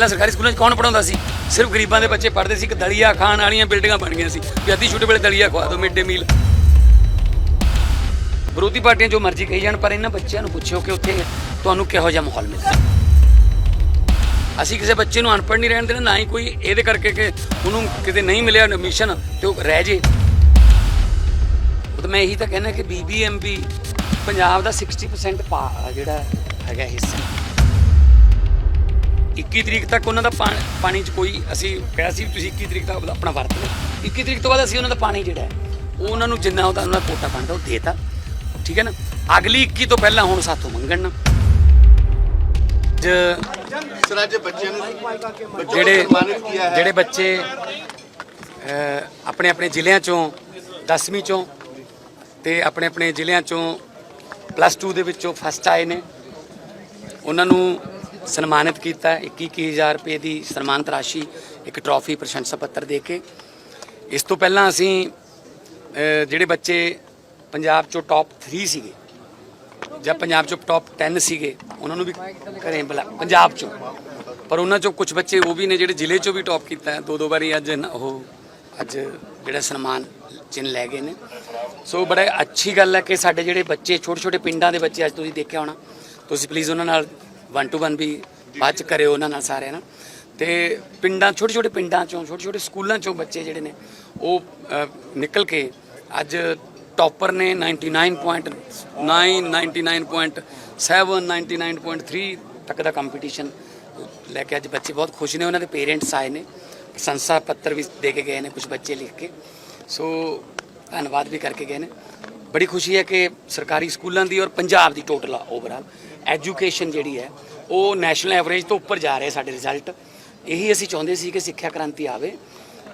ਪਹਿਲਾਂ ਸਰਕਾਰੀ ਸਕੂਲਾਂ 'ਚ ਕੌਣ ਪੜਾਉਂਦਾ ਸੀ? ਸਿਰਫ ਗਰੀਬਾਂ ਦੇ ਬੱਚੇ ਪੜ੍ਹਦੇ ਸੀ ਕਿ ਦਲੀਆ ਖਾਣ ਵਾਲੀਆਂ ਬਿਲਡਿੰਗਾਂ ਬਣ ਗਈਆਂ ਸੀ। ਵੀ ਅੱਧੀ ਛੁੱਟੀ ਵੇਲੇ ਦਲੀਆ ਖਵਾ ਦਿਓ, ਮਿਡ ਡੇ ਮੀਲ। ਵਿਰੋਧੀ ਪਾਰਟੀਆਂ ਜੋ ਮਰਜ਼ੀ ਕਹੀ ਜਾਣ, ਪਰ ਇਹਨਾਂ ਬੱਚਿਆਂ ਨੂੰ ਪੁੱਛਿਓ ਕਿ ਉੱਥੇ ਤੁਹਾਨੂੰ ਕਿਹੋ ਜਿਹਾ ਮਾਹੌਲ ਮਿਲਦਾ ਅਸੀਂ ਕਿਸੇ ਬੱਚੇ ਨੂੰ ਅਨਪੜ੍ਹ ਨਹੀਂ ਰਹਿਣ ਦੇਣਾ, ਨਾ ਹੀ ਕੋਈ ਇਹਦੇ ਕਰਕੇ ਕਿ ਉਹਨੂੰ ਕਿਤੇ ਨਹੀਂ ਮਿਲਿਆ ਐਡਮਿਸ਼ਨ ਤੇ ਉਹ ਰਹਿ ਜੇ। ਉਹ ਤਾਂ ਮੈਂ ਇਹੀ ਤਾਂ ਕਹਿੰਦਾ ਕਿ ਬੀਬੀਐਮਬੀ ਪੰਜਾਬ ਦਾ 60% ਪਾ ਜਿਹੜਾ ਹੈਗਾ ਹਿੱਸਾ। 21 ਤਰੀਕ ਤੱਕ ਉਹਨਾਂ ਦਾ ਪਾ- ਪਾਣੀ 'ਚ ਕੋਈ ਅਸੀਂ ਕਿਹਾ ਸੀ ਵੀ ਤੁਸੀਂ 21 ਤਰੀਕ ਤੱਕ ਆਪਣਾ ਵਰਤ ਲਓ। 21 ਤਰੀਕ ਤੋਂ ਬਾਅਦ ਅਸੀਂ ਉਹਨਾਂ ਦਾ ਪਾਣੀ ਜਿਹੜਾ ਹੈ ਉਹ ਉਹਨਾਂ ਨੂੰ ਜਿੰਨਾ ਉਹਦਾ ਉਹਨਾਂ ਦਾ ਕੋਟਾ ਬਣਦਾ ਉਹ ਦੇਤਾ। ਠੀਕ ਹੈ ਨਾ? ਅਗਲੀ 21 ਤੋਂ ਪਹਿਲਾਂ ਹੁਣ ਸਾਥੋਂ ਮੰਗਣ ਨਾ। ਜ- ਸਰ ਅੱਜ ਬੱਚਿਆਂ ਨੂੰ ਬੱਚਿਆਂ ਨੂੰ ਜਿਹੜੇ ਸਨਮਾਨਿਤ ਕੀਤਾ ਹੈ। ਜਿਹੜੇ ਬੱਚੇ ਆਪਣੇ ਆਪਣੇ ਜ਼ਿਲ੍ਹਿਆਂ ਚੋਂ 10ਵੀਂ ਚੋਂ ਤੇ ਆਪਣੇ ਆਪਣੇ ਜ਼ਿਲ੍ਹਿਆਂ ਚੋਂ ਪਲੱਸ 2 ਦੇ ਵਿੱਚੋਂ ਫਸਟ ਆਏ ਨੇ। ਉਹਨਾਂ ਨੂੰ ਸਨਮਾਨਿਤ ਕੀਤਾ 21000 ਰੁਪਏ ਦੀ ਸਨਮਾਨਿਤ ਰਾਸ਼ੀ ਇੱਕ ਟਰੋਫੀ ਪ੍ਰਸ਼ੰਸਾ ਪੱਤਰ ਦੇ ਕੇ। ਇਸ ਤੋਂ ਪਹਿਲਾਂ ਅਸੀਂ ਜਿਹੜੇ ਬੱਚੇ ਪੰਜਾਬ ਚੋਂ ਟੌਪ 3 ਸੀਗੇ ਜਾਂ ਪੰਜਾਬ ਚੋਂ ਟੌਪ 10 ਸੀਗੇ, ਉਹਨਾਂ ਨੂੰ ਵੀ ਘਰੇ ਬੁਲਾ ਪੰਜਾਬ ਚੋਂ। ਪਰ ਉਹਨਾਂ ਚੋਂ ਕੁਝ ਬੱਚੇ ਉਹ ਵੀ ਨੇ ਜਿਹੜੇ ਜ਼ਿਲ੍ਹੇ ਚੋਂ ਵੀ ਟੌਪ ਕੀਤਾ ਹੈ। ਦੋ ਦੋ ਵਾਰੀ ਅੱਜ ਉਹ ਅੱਜ ਜਿਹੜਾ ਸਨਮਾਨ ਚਿੰਨ ਲੈ ਗਏ ਨੇ। ਸੋ ਬੜਾ ਅੱਛੀ ਗੱਲ ਹੈ ਕਿ ਸਾਡੇ ਜਿਹੜੇ ਬੱਚੇ ਛੋਟੇ ਛੋਟੇ ਪਿੰਡਾਂ ਦੇ ਬੱਚੇ ਅੱਜ ਤੁਸੀਂ ਦੇਖਿਆ ਹੋਣਾ। ਤੁਸੀਂ ਪਲੀਜ਼ ਉਹਨਾਂ ਨਾਲ 1 ਟੂ 1 ਵੀ ਬਾਅਦ ਚ ਕਰਿਓ ਉਹਨਾਂ ਨਾਲ ਸਾਰਿਆਂ ਨਾਲ। ਤੇ ਪਿੰਡਾਂ ਛੋਟੇ ਛੋਟੇ ਪਿੰਡਾਂ ਚੋਂ ਛੋਟੇ ਛੋਟੇ ਸਕੂਲਾਂ ਚੋਂ ਬੱਚੇ ਜਿਹੜੇ ਨੇ, ਉਹ ਨਿਕਲ ਕੇ ਅੱਜ ਟੌਪਰ ਨੇ 99.9 99.7 99.3 ਤੱਕ ਦਾ ਕੰਪੀਟੀਸ਼ਨ ਲੈ ਕੇ ਅੱਜ ਬੱਚੇ ਬਹੁਤ ਖੁਸ਼ ਨੇ। ਉਹਨਾਂ ਦੇ ਪੇਰੈਂਟਸ ਆਏ ਨੇ, ਪ੍ਰਸ਼ੰਸਾ ਪੱਤਰ ਵੀ ਦੇ ਕੇ ਗਏ ਨੇ ਕੁਝ ਬੱਚੇ ਲਿਖ ਕੇ। ਸੋ, ਧੰਨਵਾਦ ਵੀ ਕਰਕੇ ਗਏ ਨੇ। ਬੜੀ ਖੁਸ਼ੀ ਹੈ ਕਿ ਸਰਕਾਰੀ ਸਕੂਲਾਂ ਦੀ ਔਰ ਪੰਜਾਬ ਦੀ ਟੋਟਲ ਓਵਰਆਲ ਐਜੂਕੇਸ਼ਨ ਜਿਹੜੀ ਹੈ, ਉਹ ਨੈਸ਼ਨਲ ਐਵਰੇਜ ਤੋਂ ਉੱਪਰ ਜਾ ਰਹੇ ਸਾਡੇ ਰਿਜ਼ਲਟ ਇਹੀ ਅਸੀਂ ਚਾਹੁੰਦੇ ਸੀ ਕਿ ਸਿੱਖਿਆ ਕ੍ਰਾਂਤੀ ਆਵੇ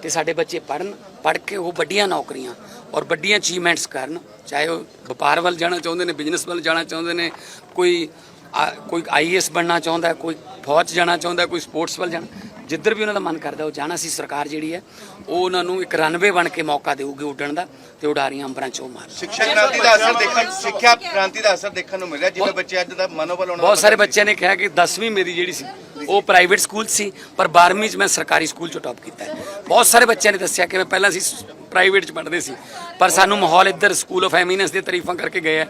ਤੇ ਸਾਡੇ ਬੱਚੇ ਪੜਨ ਪੜ ਕੇ ਉਹ ਵੱਡੀਆਂ ਨੌਕਰੀਆਂ ਔਰ ਵੱਡੀਆਂ ਅਚੀਵਮੈਂਟਸ ਕਰਨ। ਚਾਹੇ ਉਹ ਵਪਾਰ ਵੱਲ ਜਾਣਾ ਚਾਹੁੰਦੇ ਨੇ ਬਿਜ਼ਨਸ ਵੱਲ ਜਾਣਾ ਚਾਹੁੰਦੇ ਨੇ, ਕੋਈ ਕੋਈ ਆਈਐਸ ਬਣਨਾ ਚਾਹੁੰਦਾ ਕੋਈ ਫੌਜ ਜਾਣਾ ਚਾਹੁੰਦਾ ਕੋਈ ਸਪੋਰਟਸ ਵੱਲ ਜਾਣਾ ਜਿੱਧਰ ਵੀ ਉਹਨਾਂ ਦਾ ਮਨ ਕਰਦਾ ਉਹ ਜਾਣਾ ਸੀ ਸਰਕਾਰ ਜਿਹੜੀ ਹੈ ਉਹ ਉਹਨਾਂ ਨੂੰ ਇੱਕ ਰਨਵੇ ਬਣ ਕੇ ਮੌਕਾ ਦੇਊਗੀ ਉੱਡਣ ਦਾ ਤੇ ਉਡਾਰੀਆਂ ਅੰਬਰਾਂ 'ਚ ਮਾਰ ਸਿੱਖਿਆ ਕ੍ਰਾਂਤੀ ਦਾ ਅਸਰ ਦੇਖਣ ਸਿੱਖਿਆ ਕ੍ਰਾਂਤੀ ਦਾ ਅਸਰ ਦੇਖਣ ਨੂੰ ਮਿਲਿਆ ਜਿਵੇਂ ਬੱਚੇ ਅੱਜ ਦਾ ਮਨੋਬਲ ਉਹਨਾਂ ਬਹੁਤ ਸਾਰੇ ਬੱਚਿਆਂ ਨੇ ਕਿਹਾ ਕਿ 10ਵੀਂ ਮੇਰੀ ਜਿਹੜੀ ਸੀ ਉਹ ਪ੍ਰਾਈਵੇਟ ਸਕੂਲ ਸੀ ਪਰ 12ਵੀਂ 'ਚ ਮੈਂ ਸਰਕਾਰੀ ਸਕੂਲ 'ਚੋਂ ਟੌਪ ਕੀਤਾ ਬਹੁਤ ਸਾਰੇ ਬੱਚਿਆਂ ਨੇ ਦੱਸਿਆ ਕਿ ਮੈਂ ਪਹਿਲਾਂ ਸੀ ਪ੍ਰਾਈਵੇਟ 'ਚ ਪੜ੍ਹਦੇ ਸੀ। ਪਰ ਸਾਨੂੰ ਮਾਹੌਲ ਇੱਧਰ ਸਕੂਲ ਆਫ ਐਮੀਨੈਂਸ ਦੇ ਤਰੀਫਾਂ ਕਰਕੇ ਗਏ ਆ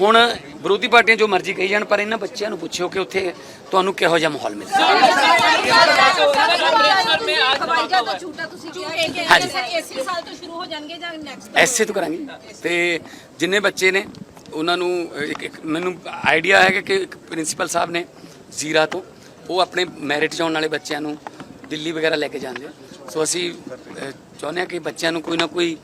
ਹੁਣ ਵਿਰੋਧੀ ਪਾਰਟੀਆਂ ਜੋ ਮਰਜ਼ੀ ਕਹੀ ਜਾਣ ਪਰ ਇਹਨਾਂ ਬੱਚਿਆਂ ਨੂੰ ਪੁੱਛਿਓ ਕਿ ਉੱਥੇ ਤੁਹਾਨੂੰ ਕਿਹੋ ਜਿਹਾ ਮਾਹੌਲ ਮਿਲਦਾ ਮਿਲਿਆ ਐਸੇ ਤੋਂ ਕਰਾਂਗੇ। ਤੇ ਜਿੰਨੇ ਬੱਚੇ ਨੇ ਉਹਨਾਂ ਨੂੰ ਇੱਕ- ਇੱਕ ਮੈਨੂੰ ਆਈਡੀਆ ਹੈ ਕਿ- ਕਿ ਪ੍ਰਿੰਸੀਪਲ ਸਾਹਿਬ ਨੇ ਜ਼ੀਰਾ ਤੋਂ ਉਹ ਆਪਣੇ ਮੈਰਿਟ 'ਚ ਆਉਣ ਵਾਲੇ ਬੱਚਿਆਂ ਨੂੰ ਦਿੱਲੀ ਵਗੈਰਾ ਲੈ ਕੇ ਜਾਂਦੇ ਆ। ਸੋ ਅਸੀਂ ਅਹ, ਚਾਹੁੰਦੇ ਹਾਂ ਕਿ ਬੱਚਿਆਂ ਨੂੰ ਕੋਈ ਨਾ ਕੋਈ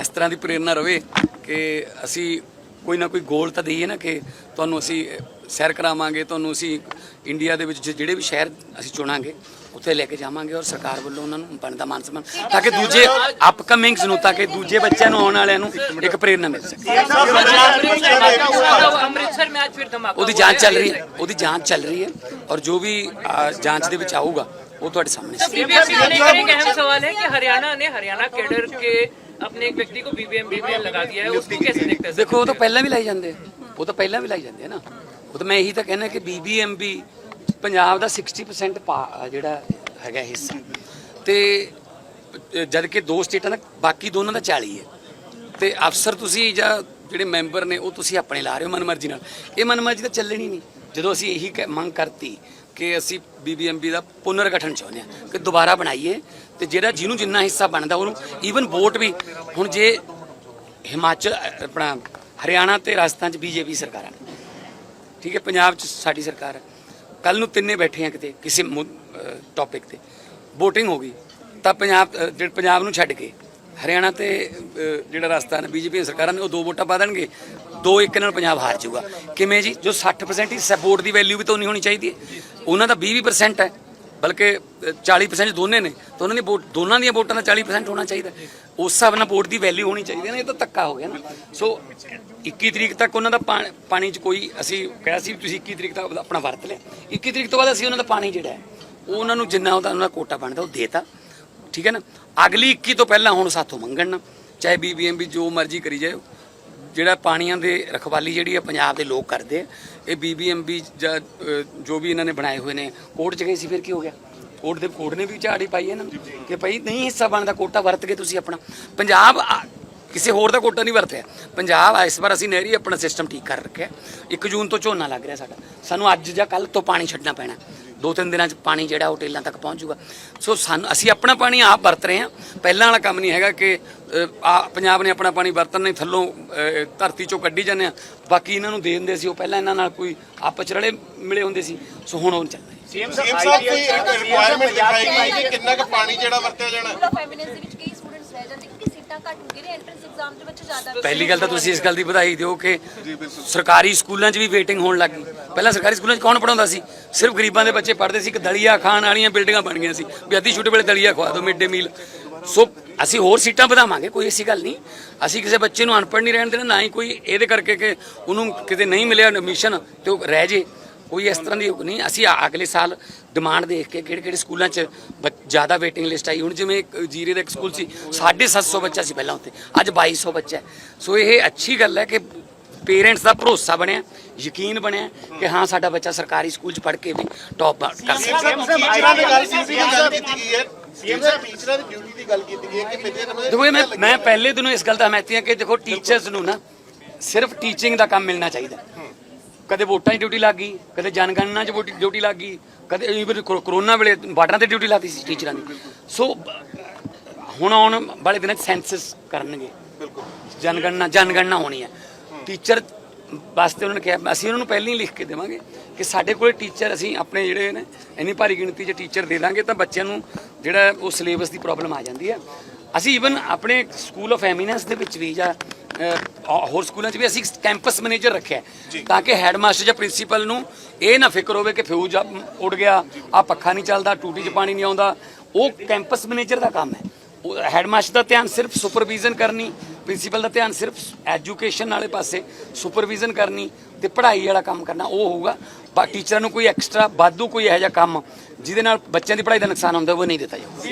ਇਸ ਤਰ੍ਹਾਂ ਦੀ ਪ੍ਰੇਰਣਾ ਰਵੇ ਕਿ ਅਸੀਂ ਕੋਈ ਨਾ ਕੋਈ ਗੋਲ ਤਾਂ ਦਈਏ ਨਾ ਕਿ ਤੁਹਾਨੂੰ ਅਸੀਂ ਅਹ, ਸੈਰ ਕਰਾਵਾਂਗੇ ਤੁਹਾਨੂੰ ਅਸੀਂ ਇੰਡੀਆ ਦੇ ਵਿੱਚ ਜਿਹੜੇ ਵੀ ਸ਼ਹਿਰ ਅਸੀਂ ਚੁਣਾਂਗੇ ਉੱਥੇ ਲੈ ਕੇ ਜਾਵਾਂਗੇ ਔਰ ਸਰਕਾਰ ਵੱਲੋਂ ਉਹਨਾਂ ਨੂੰ ਬਣਦਾ ਮਾਨ ਸਨਮਾਨ ਤਾਂ ਕਿ ਦੂਜੇ ਅਪਕਮਿੰਗਸ ਨੂੰ ਤਾਂ ਕਿ ਦੂਜੇ ਬੱਚਿਆਂ ਨੂੰ ਆਉਣ ਵਾਲਿਆਂ ਨੂੰ ਇੱਕ ਪ੍ਰੇਰਣਾ ਮਿਲ ਸਕੇ अमृतसर में आज फिर धमाका ਉਹਦੀ ਜਾਂਚ ਚੱਲ ਰਹੀ ਹੈ ਉਹਦੀ ਜਾਂਚ ਚੱਲ ਰਹੀ ਹੈ ਔਰ ਜੋ ਵੀ ਅਹ, ਜਾਂਚ ਦੇ ਵਿੱਚ ਆਊਗਾ ਉਹ ਤੁਹਾਡੇ ਸਾਹਮਣੇ ਸੀ। बीबीएमबी को लेकर एक अहम सवाल है कि हरियाणा ने हरियाणा कैडर के अपने एक व्यक्ति को बीबीएमबी में लगा दिया है उसको कैसे देखते हैं ਦੇਖੋ ਉਹ ਤਾਂ ਪਹਿਲਾਂ ਵੀ ਲਾਈ ਜਾਂਦੇ ਆ। ਉਹ ਤਾਂ ਪਹਿਲਾਂ ਵੀ ਲਾਈ ਜਾਂਦੇ ਆ ਨਾ ਉਹ ਤਾਂ ਮੈਂ ਇਹੀ ਤਾਂ ਕਹਿੰਦਾ ਕਿ ਬੀਬੀਐਮਬੀ ਪੰਜਾਬ ਦਾ 60% ਪਾ ਜਿਹੜਾ ਹੈਗਾ ਹਿੱਸਾ। ਤੇ ਅਹ, ਜਦ ਕਿ ਦੋ ਸਟੇਟਾਂ ਦਾ ਬਾਕੀ ਦੋਨਾਂ ਦਾ 40 ਹੈ। ਤੇ ਅਫਸਰ ਤੁਸੀਂ ਜਾਂ ਜਿਹੜੇ ਮੈਂਬਰ ਨੇ ਉਹ ਤੁਸੀਂ ਆਪਣੇ ਲਾ ਰਹੇ ਹੋ ਮਨਮਰਜ਼ੀ ਨਾਲ। ਇਹ ਮਨਮਰਜ਼ੀ ਤਾਂ ਚੱਲਣੀ ਨਹੀਂ। ਜਦੋਂ ਅਸੀਂ ਇਹੀ ਕ ਮੰਗ ਕਰਤੀ ਕਿ ਅਸੀਂ ਬੀਬੀਐਮਬੀ ਦਾ ਪੁਨਰਗਠਨ ਚਾਹੁੰਦੇ ਹਾਂ ਕਿ ਦੁਬਾਰਾ ਬਣਾਈਏ ਤੇ ਜਿਹੜਾ ਜਿਹਨੂੰ ਜਿੰਨਾ ਹਿੱਸਾ ਬਣਦਾ ਉਹਨੂੰ ਈਵਨ ਵੋਟ ਵੀ ਹੁਣ ਜੇ ਹਿਮਾਚਲ ਅ, ਆਪਣਾ ਹਰਿਆਣਾ ਤੇ ਰਾਜਸਥਾਨ ਚ ਬੀਜੇਪੀ ਸਰਕਾਰਾਂ ਨੇ ਠੀਕ ਹੈ ਪੰਜਾਬ ਚ ਸਾਡੀ ਸਰਕਾਰ ਹੈ। ਕੱਲ ਨੂੰ ਤਿੰਨੇ ਬੈਠੇ ਆ ਕਿਤੇ ਕਿਸੇ ਟੌਪਿਕ ਤੇ। VOTING ਹੋ ਗਈ। ਤਾਂ ਪੰਜਾਬ ਅ, ਪੰਜਾਬ ਨੂੰ ਛੱਡ ਕੇ ਹਰਿਆਣਾ ਤੇ ਅ, ਜਿਹੜਾ ਰਾਜਸਥਾਨ ਬੀਜੇਪੀ ਸਰਕਾਰਾਂ ਨੇ ਉਹ ਦੋ ਵੋਟਾਂ ਪਾ ਦੇਣਗੇ। ਦੋ ਇੱਕ ਨਾਲ ਪੰਜਾਬ ਹਾਰ ਜਾਊਗਾ। ਕਿਵੇਂ ਜੀ? ਜੋ 60% ਹਿੱਸਾ ਵੋਟ ਦੀ ਵੈਲਿਊ ਵੀ ਤਾਂ ਉਨੀ ਹੋਣੀ ਚਾਹੀਦੀ ਹੈ। ਉਹਨਾਂ ਦਾ 20% ਹੈ। ਬਲਕਿ ਅ, 40% ਦੋ ਨੇ ਤਾਂ ਉਹਨਾਂ ਦੀ ਵੋਟ ਦੋਨਾਂ ਦੀਆਂ ਵੋਟਾਂ ਦਾ 40% ਹੋਣਾ ਚਾਹੀਦਾ। ਉਸ ਹਿਸਾਬ ਨਾਲ ਵੋਟ ਦੀ ਵੈਲਿਊ ਹੋਣੀ ਚਾਹੀਦੀ ਹੈ ਨਾ ਇਹ ਤਾਂ ਧੱਕਾ ਹੋ ਗਿਆ ਨਾ। ਸੋ 21 ਤਰੀਕ ਤੱਕ ਉਹਨਾਂ ਦਾ ਪਾਣ- ਪਾਣੀ 'ਚ ਕੋਈ ਅਸੀਂ ਕਿਹਾ ਸੀ ਵੀ ਤੁਸੀਂ 21 ਤਰੀਕ ਤੱਕ ਆਪਣਾ ਵਰਤ ਲਿਆ। 21 ਤਰੀਕ ਤੋਂ ਬਾਅਦ ਅਸੀਂ ਉਹਨਾਂ ਦਾ ਪਾਣੀ ਜਿਹੜਾ ਹੈ ਉਹ ਉਹਨਾਂ ਨੂੰ ਜਿੰਨਾ ਉਹਦਾ ਉਹਨਾਂ ਦਾ ਕੋਟਾ ਬਣਦਾ ਉਹ ਦੇਤਾ। ਠੀਕ ਹੈ ਨਾ? ਅਗਲੀ 21 ਤੋਂ ਪਹਿਲਾਂ ਹੁਣ ਸਾਥੋਂ ਮੰਗਣ ਨਾ ਚਾਹੇ ਬੀਬੀਐਮਬੀ ਜੋ ਮਰਜ਼ੀ ਕਰੀ ਜਾਏ ਜਿਹੜਾ ਪਾਣੀਆਂ ਦੇ ਰਖਵਾਲੀ ਜਿਹੜੀ ਹੈ ਪੰਜਾਬ ਦੇ ਲੋਕ ਕਰਦੇ ਆ ਇਹ ਬੀਬੀਐਮਬੀ ਜਾਂ ਜੋ ਵੀ ਇਹਨਾਂ ਨੇ ਬਣਾਏ ਹੋਏ ਨੇ ਕੋਰਟ 'ਚ ਗਏ ਸੀ ਫਿਰ ਕੀ ਹੋ ਗਿਆ? ਕੋਰਟ ਦੇ ਕੋਰਟ ਨੇ ਵੀ ਝਾੜੀ ਪਾਈ ਇਹਨਾਂ ਨੂੰ ਕਿ ਭਾਈ ਨਹੀਂ ਹਿੱਸਾ ਬਣਦਾ ਕੋਟਾ ਵਰਤ ਕੇ ਤੁਸੀਂ ਆਪਣਾ। ਪੰਜਾਬ ਆ- ਕਿਸੇ ਹੋਰ ਦਾ ਕੋਟਾ ਨਹੀਂ ਵਰਤਿਆ। ਪੰਜਾਬ ਆ, ਇਸ ਵਾਰ ਅਸੀਂ ਨਹਿਰੀ ਆਪਣਾ ਸਿਸਟਮ ਠੀਕ ਕਰ ਰੱਖਿਆ। 1 ਜੂਨ ਤੋਂ ਝੋਨਾ ਲੱਗ ਰਿਹਾ ਸਾਡਾ। ਸਾਨੂੰ ਅੱਜ ਜਾਂ ਕੱਲ ਤੋਂ ਪਾਣੀ ਛੱਡਣਾ ਪੈਣਾ। ਦੋ ਤਿੰਨ ਦਿਨਾਂ 'ਚ ਪਾਣੀ ਜਿਹੜਾ ਉਹ ਟੇਲਾਂ ਤੱਕ ਪਹੁੰਚ ਜਾਊਗਾ ਸੋ ਸਾਨੂੰ ਅਸੀਂ ਆਪਣਾ ਪਾਣੀ ਆਪ ਵਰਤ ਰਹੇ ਹਾਂ। ਪਹਿਲਾਂ ਵਾਲਾ ਕੰਮ ਨਹੀਂ ਹੈਗਾ ਕਿ ਆ ਪੰਜਾਬ ਨੇ ਆਪਣਾ ਪਾਣੀ ਵਰਤਣ ਨਹੀਂ ਥੱਲੋਂ ਧਰਤੀ ਚੋਂ ਕੱਢੀ ਜਾਂਦੇ ਆ ਬਾਕੀ ਇਹਨਾਂ ਨੂੰ ਦੇ ਦਿੰਦੇ ਸੀ ਉਹ ਪਹਿਲਾਂ ਇਹਨਾਂ ਨਾਲ ਕੋਈ ਆਪਸ 'ਚ ਰਲੇ ਮਿਲੇ ਹੁੰਦੇ ਸੀ। ਸੋ ਹੁਣ ਉਹ ਚੱਲਦਾ ਸੀਐਮ ਸਾਹਿਬ ਕੋਈ ਰਿਕੁਆਇਰਮੈਂਟ ਦਿਖਾਈ ਗਈ ਕਿ ਕਿੰਨਾ ਕੁ ਪਾਣੀ ਜਿਹੜਾ ਵਰਤਿਆ ਜਾਣਾ। ਪੂਰਾ ਫੈਮਿਨਿਜ਼ ਦੇ ਵਿੱਚ ਕਈ ਸਟੂਡੈਂਟਸ ਰਹਿ ਜਾਂਦੇ ਕਿਉਂਕਿ ਸੀਟਾਂ ਘੱਟ ਹੁੰਦੀਆਂ ਨੇ ਐਂਟਰੈਂਸ ਐਗਜ਼ਾਮ ਦੇ ਵਿੱਚ ਜ਼ਿਆਦਾ ਪਹਿਲੀ ਗੱਲ ਤਾਂ ਤੁਸੀਂ ਇਸ ਗੱਲ ਦੀ ਵਧਾਈ ਦਿਓ ਕਿ ਸਰਕਾਰੀ ਸਕੂਲਾਂ 'ਚ ਵੀ ਵੇਟਿੰਗ ਹੋਣ ਲੱਗ ਗਈ। ਪਹਿਲਾਂ ਸਰਕਾਰੀ ਸਕੂਲਾਂ 'ਚ ਕੌਣ ਪੜਾਉਂਦਾ ਸੀ? ਸਿਰਫ ਗਰੀਬਾਂ ਦੇ ਬੱਚੇ ਪੜ੍ਹਦੇ ਸੀ ਕਿ ਦਲੀਆ ਖਾਣ ਵਾਲੀਆਂ ਬਿਲਡਿੰਗਾਂ ਬਣ ਗਈਆਂ ਸੀ, ਵੀ ਅੱਧੀ ਛੋਟੇ ਵੇਲੇ ਦਲੀਆ ਖਵਾ ਦਿਓ ਮਿਡ ਡੇ ਮੀਲ। ਸੋ ਅਸੀਂ ਹੋਰ ਸੀਟਾਂ ਵਧਾਵਾਂਗੇ, ਕੋਈ ਐਸੀ ਗੱਲ ਨਹੀਂ। ਅਸੀਂ ਕਿਸੇ ਬੱਚੇ ਨੂੰ ਅਨਪੜ੍ਹ ਨਹੀਂ ਰਹਿਣ ਦੇਣਾ, ਨਾ ਹੀ ਕੋਈ ਇਹਦੇ ਕਰਕੇ ਕਿ ਉਹਨੂੰ ਕਿਤੇ ਨਹੀਂ ਮਿਲਿਆ ਐਡਮਿਸ਼ਨ ਤੇ ਉਹ ਰਹਿ ਜੇ। ਕੋਈ ਇਸ ਤਰ੍ਹਾਂ ਦੀ ਉਹ ਨਹੀਂ, ਅਸੀਂ ਅਗਲੇ ਸਾਲ ਡਿਮਾਂਡ ਦੇਖ ਕੇ ਕਿਹੜੇ ਕਿਹੜੇ ਸਕੂਲਾਂ 'ਚ ਬ- ਜ਼ਿਆਦਾ ਵੇਟਿੰਗ ਲਿਸਟ ਆਈ। ਹੁਣ ਜਿਵੇਂ ਜੀਰੇ ਦਾ ਇੱਕ ਸਕੂਲ ਸੀ 750 ਬੱਚਾ ਸੀ ਪਹਿਲਾਂ ਉੱਥੇ, ਅੱਜ 2200 ਬੱਚਾ ਸੋ ਇਹ ਅੱਛੀ ਗੱਲ ਹੈ ਕਿ ਪੇਰੈਂਟਸ ਦਾ ਭਰੋਸਾ ਬਣਿਆ ਯਕੀਨ ਬਣਿਆ ਕਿ ਹਾਂ ਸਾਡਾ ਬੱਚਾ ਸਰਕਾਰੀ ਸਕੂਲ 'ਚ ਪੜ੍ਹ ਕੇ ਵੀ ਟੌਪ ਕਰ ਸਕਦਾ। ਸੀਐਮ ਸਾਹਿਬ ਟੀਚਰਾਂ ਦੀ ਗੱਲ ਕੀਤੀ ਗਈ। ਹੈ। ਸੀਐਮ ਸਾਹਿਬ ਟੀਚਰਾਂ ਦੀ ਡਿਊਟੀ ਦੀ ਗੱਲ ਕੀਤੀ ਗਈ ਹੈ ਕਿ ਮੇਰੇ ਦੇਖੋ ਮੈਂ ਮੈਂ ਪਹਿਲੇ ਦਿਨੋਂ ਇਸ ਗੱਲ ਦਾ ਹਮਾਇਤੀ ਹਾਂ ਕਿ ਦੇਖੋ ਟੀਚਰਸ ਨੂੰ ਨਾ ਸਿਰਫ ਟੀਚਿੰਗ ਦਾ ਕੰਮ ਮਿਲਣਾ ਚਾਹੀਦਾ। ਕਦੇ ਵੋਟਾਂ 'ਚ ਡਿਊਟੀ ਲੱਗ ਗਈ ਕਦੇ ਜਨਗਣਨਾ 'ਚ ਵੋਟੀ- ਡਿਊਟੀ ਲੱਗ ਗਈ ਕਦੇ ਕਰੋ- ਕਰੋਨਾ ਵੇਲੇ ਬਾਰਡਰਾਂ ਤੇ ਡਿਊਟੀ ਲਾਤੀ ਸੀ ਟੀਚਰਾਂ ਦੀ ਸੋ ਹੁਣ ਆਉਣ ਵਾਲੇ ਦਿਨਾਂ 'ਚ ਸੈਂਸਸ ਕਰਨਗੇ। ਜਨਗਣਨਾ ਜਨਗਣਨਾ ਹੋਣੀ ਹੈ। ਟੀਚਰ ਵਾਸਤੇ ਉਹਨਾਂ ਨੇ ਕਿਹਾ ਅਸੀਂ ਉਹਨਾਂ ਨੂੰ ਪਹਿਲਾਂ ਹੀ ਲਿਖ ਕੇ ਦੇਵਾਂਗੇ ਕਿ ਸਾਡੇ ਕੋਲੇ ਟੀਚਰ ਅਸੀਂ ਆਪਣੇ ਜਿਹੜੇ ਨੇ ਇੰਨੀ ਭਾਰੀ ਗਿਣਤੀ 'ਚ ਟੀਚਰ ਦੇ ਦਾਂਗੇ ਤਾਂ ਬੱਚਿਆਂ ਨੂੰ ਜਿਹੜਾ ਉਹ ਸਿਲੇਬਸ ਦੀ ਪ੍ਰੋਬਲਮ ਆ ਜਾਂਦੀ ਹੈ। ਅਸੀਂ ਇਵਨ ਆਪਣੇ ਸਕੂਲ ਆਫ ਐਮੀਨੈਂਸ ਦੇ ਵਿੱਚ ਵੀ ਜਾਂ ਹੋਰ ਸਕੂਲਾਂ 'ਚ ਵੀ ਅਸੀਂ ਕੈਂਪਸ ਮੈਨੇਜਰ ਰੱਖਿਆ ਹੈ, ਤਾਂ ਕਿ ਹੈਡਮਾਸਟਰ ਜਾਂ ਪ੍ਰਿੰਸੀਪਲ ਨੂੰ ਇਹ ਨਾ ਫਿਕਰ ਹੋਵੇ ਕਿ ਫਿਊਜ਼ ਉੱਡ ਗਿਆ ਆ ਪੱਖਾ ਨਹੀਂ ਚੱਲਦਾ ਟੂਟੀ 'ਚ ਪਾਣੀ ਨਹੀਂ ਆਉਂਦਾ। ਉਹ ਕੈਂਪਸ ਮੈਨੇਜਰ ਦਾ ਕੰਮ ਹੈ। ਹੈਡਮਾਸਟਰ ਦਾ ਧਿਆਨ ਸਿਰਫ ਸੁਪਰਵੀਜ਼ਨ ਕਰਨੀ ਪ੍ਰਿੰਸੀਪਲ ਦਾ ਧਿਆਨ ਸਿਰਫ ਐਜੂਕੇਸ਼ਨ ਵਾਲੇ ਪਾਸੇ, ਸੁਪਰਵਿਜ਼ਨ ਕਰਨੀ ਤੇ ਪੜ੍ਹਾਈ ਵਾਲਾ ਕੰਮ ਕਰਨਾ, ਉਹ ਹੋਊਗਾ। ਬਾ, ਟੀਚਰਾਂ ਨੂੰ ਕੋਈ ਐਕਸਟਰਾ, ਵਾਧੂ ਕੋਈ ਇਹੋ ਜਿਹਾ ਕੰਮ ਜਿਹਦੇ ਨਾਲ ਬੱਚਿਆਂ ਦੀ ਪੜ੍ਹਾਈ ਦਾ ਨੁਕਸਾਨ ਹੁੰਦਾ, ਉਹ ਨਹੀਂ ਦਿੱਤਾ ਜਾਊਗਾ।